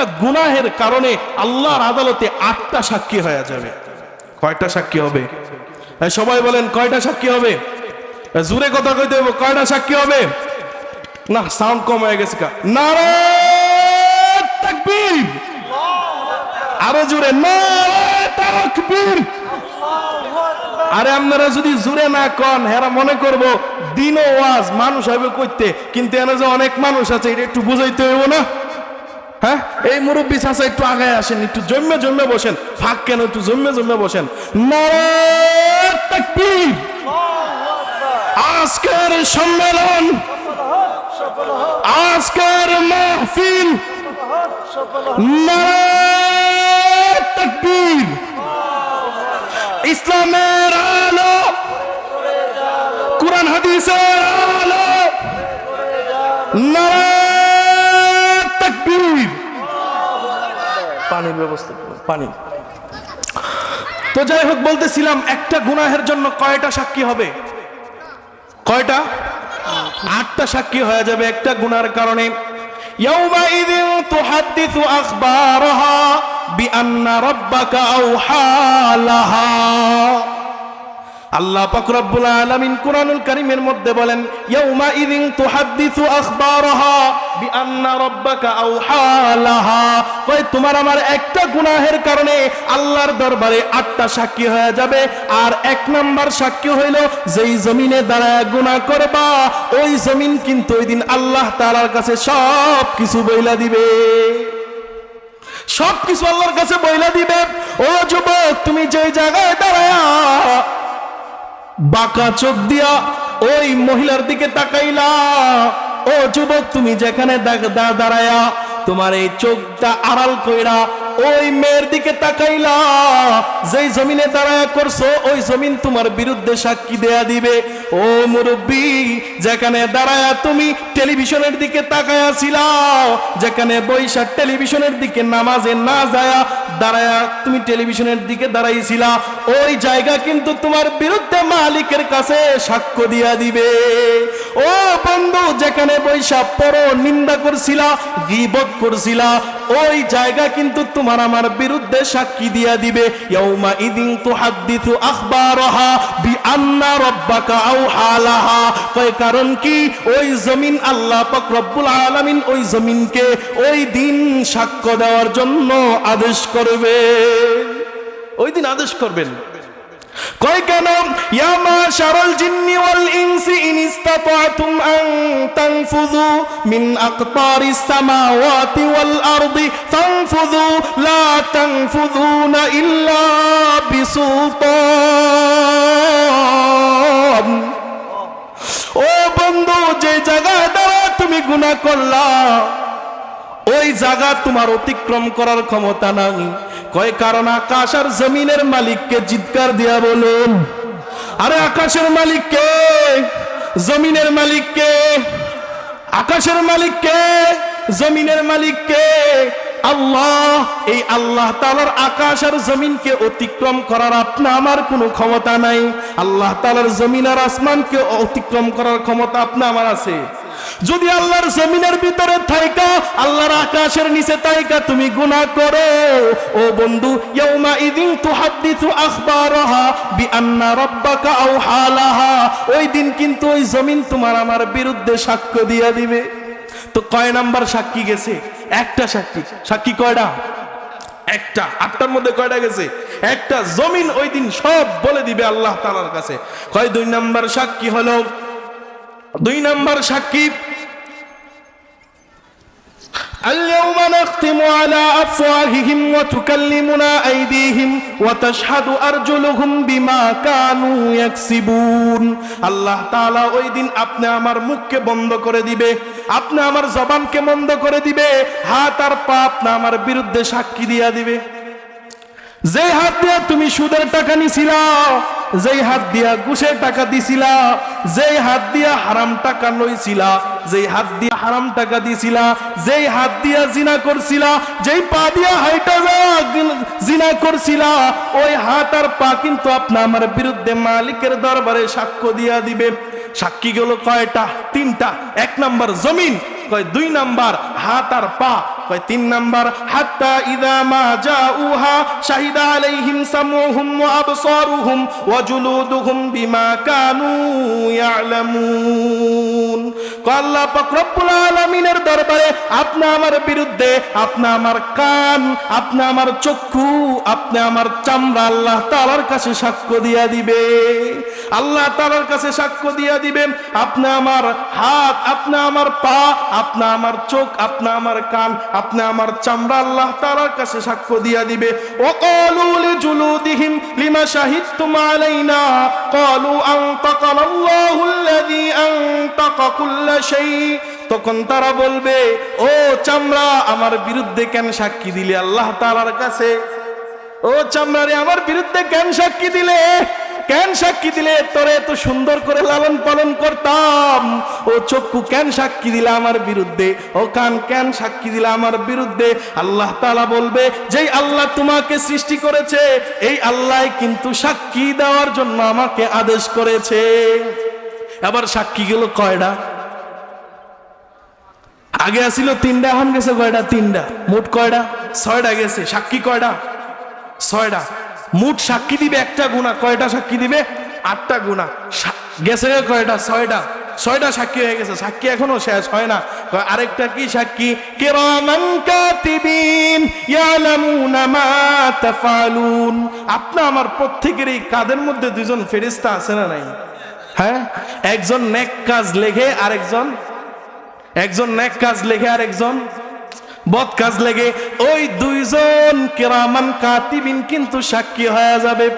একটা গুনাহের কারণে আল্লাহর আদালতে আটটা সাক্ষী হয়ে যাবে। কয়টা সাক্ষী হবে? সবাই বলেন কয়টা সাক্ষী হবে? জোরে কথা কইতে হবে কয়টা সাক্ষী হবে? না সাউন্ড কম হয়ে গেছে কা। নারে তাকবীর! আরও জোরে নারে তাকবীর! আরে আপনারা যদি জুড়ে না কন হেরা মনে করব দিন ওয়াজ মানুষ হবে কইতে কিন্তু এনে যে অনেক মানুষ আছে এটা একটু বুঝাইতে হইব না? হ্যাঁ? এই মুরব্বী চাষা একটু আগায় আসেন, একটু জন্মে জন্মে বসেন। ফাঁক কেন, একটু জন্মে জন্মে বসেন। আজকের সম্মেলন, আজকের মাহফিল। তাকবীর। ইসলামের আলো, কোরআন হাদিসের আলো। নারে পানির ব্যবস্থা পানি। তো যাই হোক, বলতেছিলাম, একটা গুনাহের জন্য কয়টা সাক্ষী হবে? কয়টা? আটটা সাক্ষী হয়ে যাবে একটা গুনার কারণে। বিআন্না রব্বাকা আওহা আল্লাহ পাক রব্বুল আলামিন কুরআনুল কারীমের মধ্যে বলেন, ইয়াউমা তোমার আমার একটা গুনাহের কারণে আল্লাহর দরবারে আটটা সাক্ষী হয়ে যাবে আর এক নাম্বার সাক্ষী হইল, যেই জমিনে দাঁড়ায় গুনাহ করবা, ওই জমিন কিন্তু ওই দিন আল্লাহ তাআলার কাছে সব কিছু বইলা দিবে। সব কিছু আল্লাহর কাছে বইলা দিবে। ও যুবক, তুমি যেই জায়গায় দাঁড়ায়া বাঁকা চোখ দিয়া ওই মহিলার দিকে তাকাইলা। ও যুবক, তুমি যেখানে দাঁড়ায়া তোমার এই চোখটা আড়াল কইরা ওই মেয়ের দিকে তাকাইলা। যেই জমিনে দাঁড়ায়া করছ, ওই জমিন তোমার বিরুদ্ধে সাক্ষী দেয়া দিবে। ও মুরব্বী, যেখানে দাঁড়ায়া তুমি টেলিভিশনের দিকে তাকায়া ছিলাও, যেখানে বৈশাখ টেলিভিশনের দিকে নামাজে না যায়া দাঁড়ায়া তুমি টেলিভিশনের দিকে দাঁড়াইছিলা, ওই জায়গা কিন্তু তোমার বিরুদ্ধে মালিকের কাছে সাক্ষ্য দিয়া দিবে। ও বন্ধু, যেখানে বৈশাখ পর নিন্দা করছিলা, গিবত করছিলা ওই জায়গা কিন্তু তোমার আমার বিরুদ্ধে সাক্ষী দিয়া দিবে। ইয়াউমা ইদিন তুহাদ্দিসু আখবারহা বিআন্না রাব্বাকা আওহালাহা। কয় কারণ কি? ওই জমিন আল্লাহ পাক রব্বুল আলামিন ওই জমিনকে ওই দিন সাক্ষ্য দেওয়ার জন্য আদেশ করবে। ওই দিন আদেশ করবেন। কয় কেন? ইয়া মাশারাল জিন্নি ওয়াল ইনসি ইন ইসতাতাতুম আন তানফুযু মিন আকতারিস সামাওয়াতি ওয়াল আরদি ফানফুযু, লা তানফুযুনা ইল্লা বিসুলতান। ও বন্ধু, যে জায়গায় দ্বারা তুমি গুনাহ করলা, ওই জায়গা তোমার অতিক্রম করার ক্ষমতা নাই। কয় কারণ আকাশ আর জমিনের মালিককে চিৎকার দিয়া বলুন। আরে আকাশের মালিককে জমিনের মালিককে আকাশের মালিককে জমিনের মালিককে আল্লাহ, এই আল্লাহ তালার আকাশ আর জমিনকে অতিক্রম করার আপনা আমার কোনো ক্ষমতা নাই। আল্লাহ তালার জমিন আর আসমানকে অতিক্রম করার ক্ষমতা আপনা আমার আছে। যদি আল্লাহর জমিনের ভিতরে থাইকা, আল্লাহর আকাশের নিচে তাইকা তুমি গুনাহ করো। ও বন্ধু, ইয়াউমা ইদিন তুহাদ্দিসু আখবারহা বিআন্না রাব্বাকা আওহা লাহা ওই দিন কিন্তু ওই জমিন তোমার আমার বিরুদ্ধে সাক্ষ্য দিয়া দিবে। তো কয় নাম্বার সাক্ষী গেছে? একটা সাক্ষী। সাক্ষী কয়টা? একটা। আটটার মধ্যে কয়টা গেছে? একটা। জমিন ওই দিন সব বলে দিবে আল্লাহ তালার কাছে। কয় দুই নাম্বার সাক্ষী হলো? দুই নাম্বার সাক্ষী اليوم نختم على أفواههم وتكلمنا أيديهم وتشهد أرجلهم بما كانوا يكسبون আল্লাহ তাআলা ওই দিন আপনি আমার মুখকে বন্ধ করে দিবে আপনি আমার জবানকে বন্ধ করে দিবে হাত আর পা আপনি আমার বিরুদ্ধে সাক্ষী দিয়া দিবে যে হাত দিয়া তুমি সুদের টাকা নিছিলা, যেই হাত দিয়া ঘুষের টাকা দিছিলা, যেই হাত দিয়া হারাম টাকা লইছিলা, যেই হাত দিয়া হারাম টাকা দিছিলা, যেই হাত দিয়া জিনা করছিলা, যেই পা দিয়া হাইটা জিনা করছিলা, ওই হাত আর পা কিন্তু আপনি আমার বিরুদ্ধে মালিকের দরবারে সাক্ষ্য দিয়া দিবে। সাক্ষী গেল কয়টা? তিনটা। এক নাম্বার জমিন। কয় দুই নাম্বার, হাত আর পা। কয় তিন নাম্বার, হাত্তা ইদা মা জাউহা, শাহিদা আলাইহিম সামউহুম ওয়া আবসারুহুম ওয়া জুলুদুহুম বিমা কানু ইয়ালামুন। আল্লাহ পাক রব্বুল আলামিনের দরবারে, আপনি আমার বিরুদ্ধে, আপনি আমার কান, আপনি আমার চক্ষু, আপনি আমার চামড়া আল্লাহ তাআলার কাছে সাক্ষ্য দিয়া দিবে। আল্লাহ তাআলার কাছে সাক্ষ্য দিয়া দিবেন, আপনি আমার হাত, আপনি আমার পা আপনি আমার চোখ, আপনি আমার কান, আপনি আমার চামড়া আল্লাহ তাআলার কাছে সাক্ষ্য দিয়া দিবে। ওয়াকালু লিজুলুদিহিম লিমা শাহিদতুম আলাইনা। ক্বালু আনতাকানা আল্লাহু আল্লাযী আনতাকা কুল্লা শাই তখন তারা বলবে, ও চামড়া, আমার বিরুদ্ধে কেন সাক্ষী দিলে আল্লাহ তাআলার কাছে? ও চামড়ারে আমার বিরুদ্ধে কেন সাক্ষী দিলে? কেন সাক্ষী দিলে? তোরে এত সুন্দর করে লালন পালন করতাম। ও চক্ষু কেন সাক্ষী দিলে আমার বিরুদ্ধে? ও কান কেন সাক্ষী দিলে আমার বিরুদ্ধে? আল্লাহ তাআলা বলবে, যেই আল্লাহ তোমাকে সৃষ্টি করেছে, এই আল্লাহ কিন্তু সাক্ষী দেওয়ার জন্য আমাকে আদেশ করেছে। আবার সাক্ষী গেল কয়টা? আগে আসিল তিনটা, এখন গেছে কয়টা? তিনটা। মোট কয়টা? ছয়টা গেছে। সাক্ষী কয়টা? ছয়টা। মোট সাক্ষী দিবে, একটা গুণা, কয়টা সাক্ষী দিবে? আটটা গুণা। গেছে কয়টা? ছয়টা। ছয়টা সাক্ষী হয়ে গেছে। সাক্ষী এখনও শেষ হয় না। আরেকটা কি সাক্ষী? কিরামান তাফালুন। আপনি আমার প্রত্যেকেরই কাদের মধ্যে দুজন ফেরেশতা আছে না নাই? হ্যাঁ? একজন নেক কাজ লেখে, আরেকজন একজন নেক কাজ লেখে আর একজন বদ কাজ লেগে ওই দুইজন কেরামান কাতিবিন কিন্তু সাক্ষী হয়ে যাবে।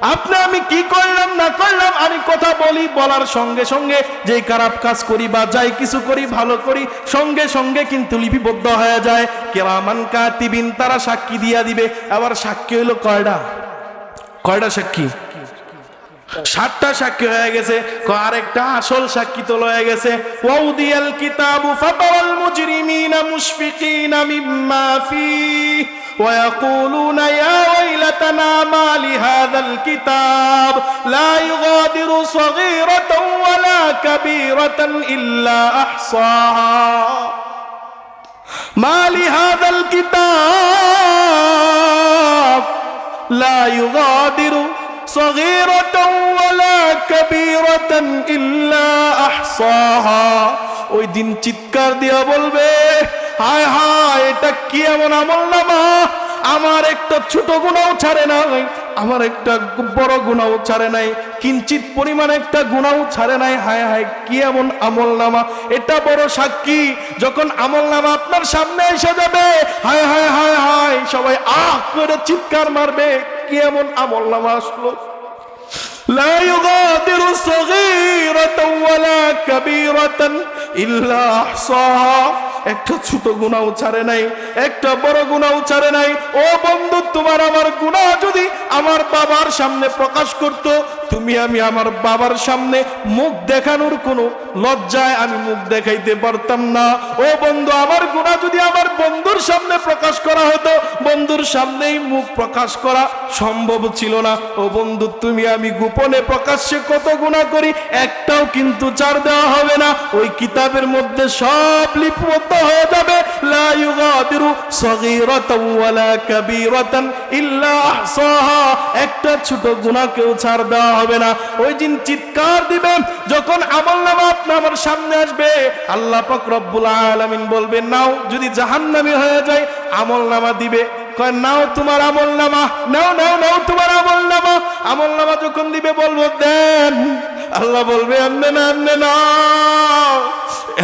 আপনি আমি কি করলাম, না করলাম, আমি কথা বলি, বলার সঙ্গে সঙ্গে যে খারাপ কাজ করি বা যাই কিছু করি, ভালো করি, সঙ্গে সঙ্গে কিন্তু লিপিবদ্ধ হয়ে যায়। কেরামান কাতিবিন তারা সাক্ষী দিয়া দিবে। আবার সাক্ষী হইল কয়টা কয়টা সাক্ষী? সাতটা সাক্ষী হয়ে গেছে ক- আরেকটা আসল সাক্ষী তো হয়ে গেছে ওয়াউদিয়াল কিতাবু ফাতারাল মুজরিমিনা মুশফিকিনা মিম্মা ফিহি ويقولون يا ويلتنا ما لهذا الكتاب لا يغادر صغيرة ولا كبيرة إلا أحصاها ما لهذا الكتاب لا يغادر صغيرة ولا كبيرة إلا أحصاها ওই দিন চিৎকার দিয়া বলবে হায় হায় এটা কি এমন আমল নামা আমার একটা ছোট গুণাও ছাড়ে নাই আমার একটা বড় গুণাও ছাড়ে নাই কিঞ্চিত পরিমাণ একটা গুণাও ছাড়ে নাই হায় হায় কি এমন আমল নামা এটা বড় সাক্ষী যখন আমল নামা আপনার সামনে এসে যাবে হায় হায় হায় হায় সবাই আহ করে চিৎকার মারবে কি এমন আমল নামা আসলো لا يغادر صغيرة ولا كبيرة إلا أحصاها একটা ছোট গুণাও ছাড়ে নাই একটা বড় গুণাও ছাড়ে নাই ও বন্ধু তোমার আমার গুণা যদি আমার বাবার সামনে প্রকাশ করত, তুমি আমি আমার বাবার সামনে মুখ দেখানোর কোনো লজ্জায় আমি মুখ দেখাইতে পারতাম না। ও বন্ধু, আমার গুণা যদি আমার বন্ধুর সামনে প্রকাশ করা হতো, বন্ধুর সামনেই মুখ প্রকাশ করা সম্ভব ছিল না। ও বন্ধু, তুমি আমি গোপনে প্রকাশ্যে কত গুণা করি, একটাও কিন্তু চার দেওয়া হবে না। ওই কিতাবের মধ্যে সব লিপিবদ্ধ হয়ে যাবে। লা ইউগাদিরু সগীরাতাও ওয়ালা কাবীরাতান ইল্লা আহসাহা একটা ছোট গুনাহকেও ছাড় দেওয়া হবে না। ওই দিন চিৎকার দিবে, যখন আমল নামা আপনি আমার সামনে আসবে। আল্লাহ পাক রব্বুল আলামিন বলবে, নাও, যদি জাহান্নামী হয়ে যায়, আমল নামা দিবে। কয়, নাও তোমার আমল নামা, নাও নাও নাও তোমার আমল নামা। আমল নামা যখন দিবে, বলব, দেন। আল্লাহ বলবে, এমনে না এমনে না।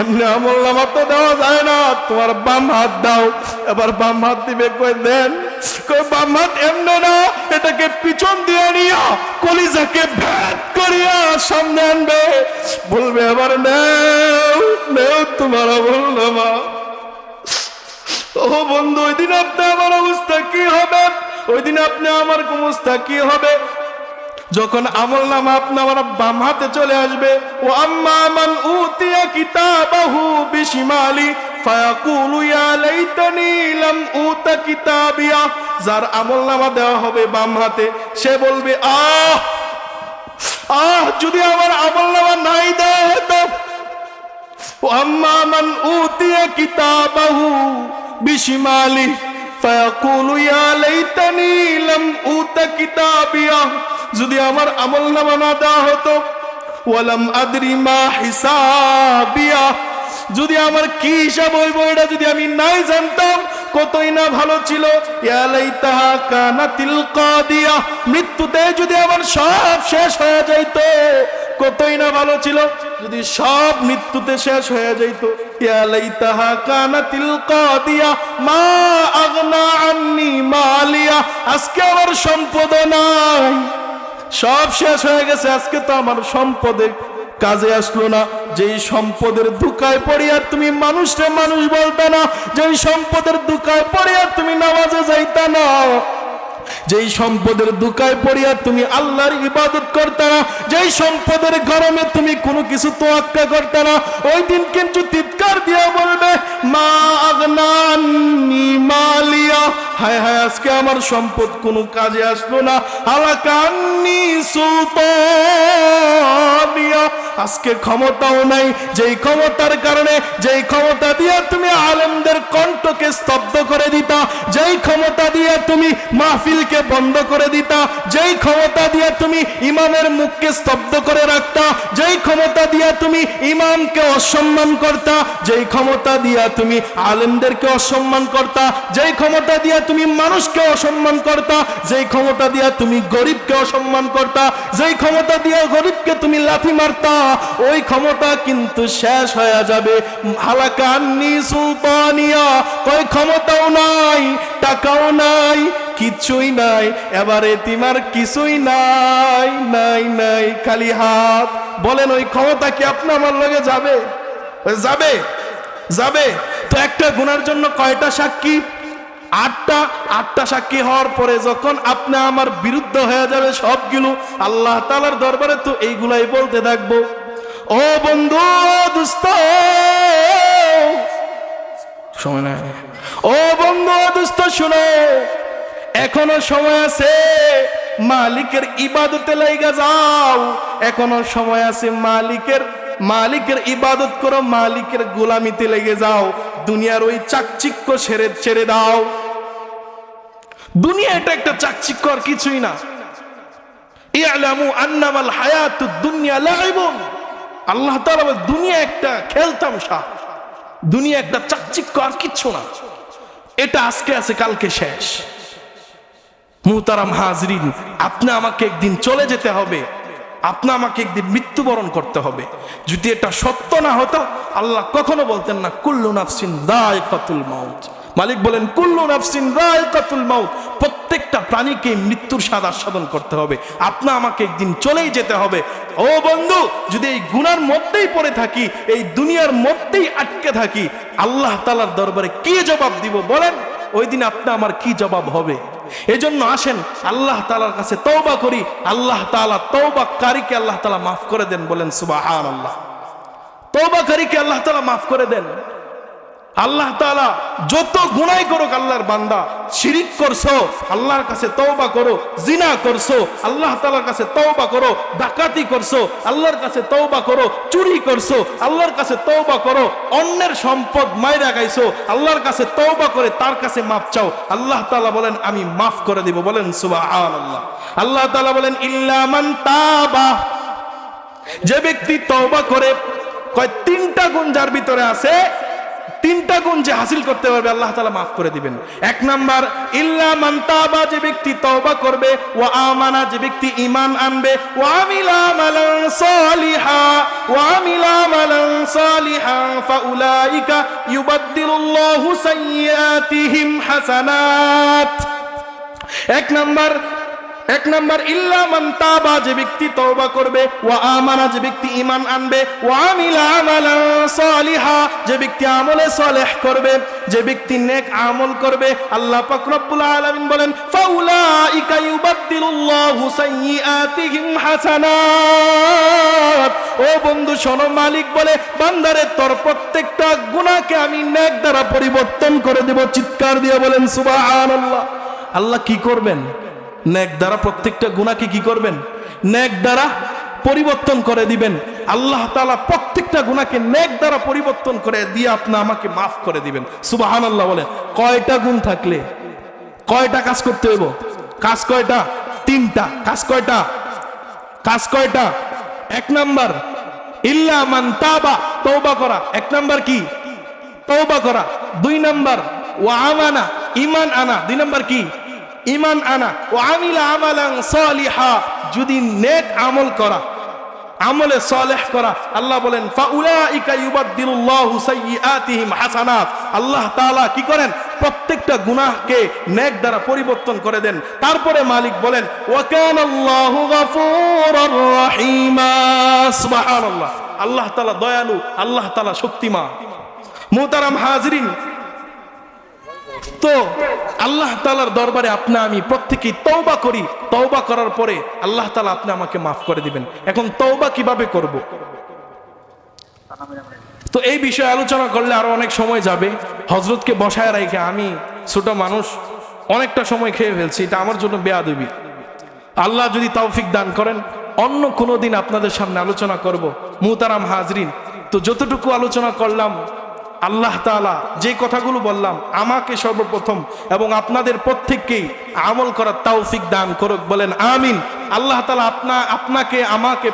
এমনি আমল নামা তো দেওয়া যায় না। তোমার বাম হাত দাও। এবার বাম হাত দিবে, কই দেন? বাম হাত না, এটাকে পিছন দিয়ে নিয়া কলিজাকে ভ্যাট করিয়া সামনে আনবে। বলবে, এবার তোমার ও বন্ধু, ওই দিন আমার অবস্থা কি হবে? ওই দিন আপনি আমার অবস্থা কি হবে? যখন আমল নামা আপনি আমার বাম হাতে চলে আসবে, ও আম্মা, মান উতিয়া কিতাবাহু বিশিমালি। ইয়া লাইতানি লাম উতা কিতাবিয়া। যার আমলনামা দেওয়া হবে বাম হাতে, সে বলবে, আহ আহ, যদি আমার আমলনামা নাই দেওয়া হতো। আম্মা, মান উতিয়া কিতাবাহু বিশিমালি ইয়া লাইতানি লাম উতা কিতাবিয়া। যদি আমার আমলনামা না দেওয়া হতো, ওয়ালাম আদরি মা হিসাবিয়া। যদি আমার কি হিসাব হইব, এটা যদি আমি নাই জানতাম, কতই না ভালো ছিল। মৃত্যুতে যদি আমার সব শেষ হয়ে যাইত, কতই না ভালো ছিল। যদি সব মৃত্যুতে শেষ হয়ে যাইত মা আগনা মালিয়া, আজকে আমার সম্পদ নাই। সব শেষ হয়ে গেছে, আজকে তো আমার সম্পদের কাজে আসলো না। যেই সম্পদের দুকায় পড়িয়া তুমি মানুষটা মানুষ বলতে না, যেই সম্পদের দুকায় পড়িয়া তুমি নামাজে যাইতা না। যেই সম্পদের দুকায় পড়িয়া তুমি আল্লাহর ইবাদত করতে না, যেই সম্পদের গরমে তুমি কোনো কিছু তোয়াক্কা করতে না, ওই দিন কিন্তু চিৎকার দিয়া বলবে মালিয়া। হায় হায়, আজকে আমার সম্পদ কোনো কাজে আসলো না। আজকে ক্ষমতাও নাই। যেই ক্ষমতার কারণে, যেই ক্ষমতা দিয়ে তুমি আলেমদের কণ্ঠকে স্তব্ধ করে দিতা, যেই ক্ষমতা দিয়ে তুমি মাহফিলকে বন্ধ করে দিতা, যেই ক্ষমতা দিয়ে তুমি ইমামের মুখকে স্তব্ধ করে রাখতা, যেই ক্ষমতা দিয়ে তুমি ইমামকে অসম্মান করতা যেই ক্ষমতা দিয়া তুমি আলেমদেরকে অসম্মান করতা, যেই ক্ষমতা দিয়া তুমি মানুষকে অসম্মান করতা, যেই ক্ষমতা দিয়া তুমি গরিবকে অসম্মান করতা, যেই ক্ষমতা দিয়া গরিবকে তুমি লাথি মারতা, ওই ক্ষমতা কিন্তু শেষ হয়ে যাবে। হালাকান্নি সুলতানিয়া, কই ক্ষমতাও নাই, টাকাও নাই, কিছুই নাই, এবারে তিমার কিছুই নাই নাই নাই, খালি হাত। বলেন ওই ক্ষমতা কি আপনি আমার লগে যাবে? যাবে যাবে। তো একটা গুনার জন্য কয়টা সাক্ষী? আটটা। আটটা সাক্ষী হওয়ার পরে যখন আপনি আমার বিরুদ্ধ হয়ে যাবে সবগুলো, আল্লাহ তালার দরবারে তো এইগুলাই বলতে থাকব। ও বন্ধু দুস্ত, সময় নাই। ও বন্ধু দুস্ত, শুনো, এখনও সময় আছে, মালিকের ইবাদতে লাইগা যাও। এখনও সময় আছে মালিকের মালিকের ইবাদত করো, মালিকের গোলামিতে লেগে যাও। দুনিয়ার ওই চাকচিক্য ছেড়ে ছেড়ে দাও। দুনিয়া এটা একটা চাকচিক্য আর কিছুই না। দুনিয়া একটা আর কিচ্ছু না। এটা আজকে আছে, কালকে শেষ। হাজরিন, আপনি আমাকে একদিন চলে যেতে হবে। আপনি আমাকে একদিন মৃত্যুবরণ করতে হবে। যদি এটা সত্য না হতো, আল্লাহ কখনো বলতেন না, কুল্লু নাফসিন দায় কতুল মাউত। মালিক বলেন, কুল্লু নাফসিন দায় কতুল মাউত। প্রত্যেকটা প্রাণীকে মৃত্যুর স্বাদ আস্বাদন করতে হবে। আপনি আমাকে একদিন চলেই যেতে হবে। ও বন্ধু, যদি এই গুনার মধ্যেই পড়ে থাকি, এই দুনিয়ার মধ্যেই আটকে থাকি, আল্লাহ তালার দরবারে কি জবাব দিব বলেন? ওই দিন আপনি আমার কি জবাব হবে? এজন্য আসেন, আল্লাহ তালার কাছে তৌবা করি। আল্লাহ তালা তৌবা কারিকে আল্লাহ তালা মাফ করে দেন বলেন সুবাহ আল্লাহ তৌবা কারিকে আল্লাহ তালা মাফ করে দেন। আল্লাহ তালা যত গুনাই করুক আল্লাহর বান্দা, শিরিক করছ, আল্লাহর কাছে তওবা করো, জিনা করছ, আল্লাহ তালার কাছে তওবা করো, ডাকাতি করছ, আল্লাহর কাছে তওবা করো, চুরি করছ, আল্লাহর কাছে তওবা করো, অন্যের সম্পদ মাইরা গাইছো আল্লাহর কাছে তওবা করে তার কাছে মাপ চাও, আল্লাহ তালা বলেন, আমি মাফ করে দিব। বলেন সুবাহ আল্লাহ আল্লাহ তালা বলেন ইল্লামান তাবা। যে ব্যক্তি তওবা করে, কয়, তিনটা গুণ যার ভিতরে আছে তিনটা গুণ যে হাসিল করতে পারবে, আল্লাহ তালা মাফ করে দিবেন। এক নাম্বার, ইল্লা মান্তাবা যে ব্যক্তি তওবা করবে ও আমানা, যে ব্যক্তি ইমান আনবে ও আমিলা মালান সালিহা ও আমিলা মালান সালিহা, ফাউলাইকা ইউবাদদিলুল্লাহু সাইয়্যাতিহিম হাসানাত। এক নাম্বার এক নাম্বার, ইল্লা মান তাবা, যে ব্যক্তি তওবা করবে, ওয়া আমানা, যে ব্যক্তি ঈমান আনবে, ওয়া আমিলা আমালান সালিহা, যে ব্যক্তি আমলে সালেহ করবে, যে ব্যক্তি নেক আমল করবে, আল্লাহ পাক রব্বুল আলামিন বলেন, ফাউলাইকা ইউবাদদিলুল্লাহু সাইয়্যাতিহিম হাসানাত। ও বন্ধু, শোনো, মালিক বলে, বান্দারে, তোর প্রত্যেকটা গুনাহকে আমি নেক দ্বারা পরিবর্তন করে দেব, চিৎকার দিয়ে বলেন, সুবহানাল্লাহ। আল্লাহ কি করবেন? ন্যাক দ্বারা প্রত্যেকটা গুণাকে কি করবেন? ন্যাক দ্বারা পরিবর্তন করে দিবেন। আল্লাহ তাআলা প্রত্যেকটা গুণাকে নেক দ্বারা পরিবর্তন করে দিয়ে আপনি আমাকে মাফ করে দিবেন। সুবহানাল্লাহ বলে কয়টা গুণ থাকলে? কয়টা কাজ করতে হইব? কাজ কয়টা? তিনটা। কাজ কয়টা? কাজ কয়টা? এক নাম্বার, ইল্লা মান তাবা, তওবা করা। এক নাম্বার কি? তওবা করা। দুই নাম্বার ও আমানা ইমান আনা। দুই নাম্বার কি? ইমান আনা ও আমিলা আমালান সালিহা। যদি নেক আমল করা, আমলে সলেহ করা, আল্লাহ বলেন আল্লাহ কি করেন? প্রত্যেকটা গুনাহকে নেক দ্বারা পরিবর্তন করে দেন। তারপরে মালিক বলেন সুবহানাল্লাহ। আল্লাহ তালা দয়ালু, আল্লাহ তাআলা শক্তিমান। মোতারাম হাজরিন তো আল্লাহ তালার দরবারে আপনি আমি প্রত্যেকেই তওবা করি। তওবা করার পরে আল্লাহ তালা আপনি আমাকে মাফ করে দিবেন। এখন তওবা কীভাবে করব? তো এই বিষয়ে আলোচনা করলে আরও অনেক সময় যাবে। হজরতকে বসায় রেখে আমি ছোট মানুষ, অনেকটা সময় খেয়ে ফেলছি, এটা আমার জন্য বেয়াদবি। আল্লাহ যদি তৌফিক দান করেন, অন্য কোনো দিন আপনাদের সামনে আলোচনা করব। মুহতারাম হাজরিন, তো যতটুকু আলোচনা করলাম আল্লাহ তালা যে কথাগুলো বললাম, আমাকে সর্বপ্রথম এবং আপনাদের প্রত্যেককেই আমল করার তাওফিক দান করুক, বলেন আমিন। আল্লাহ তালা আপনা, আপনাকে, আমাকে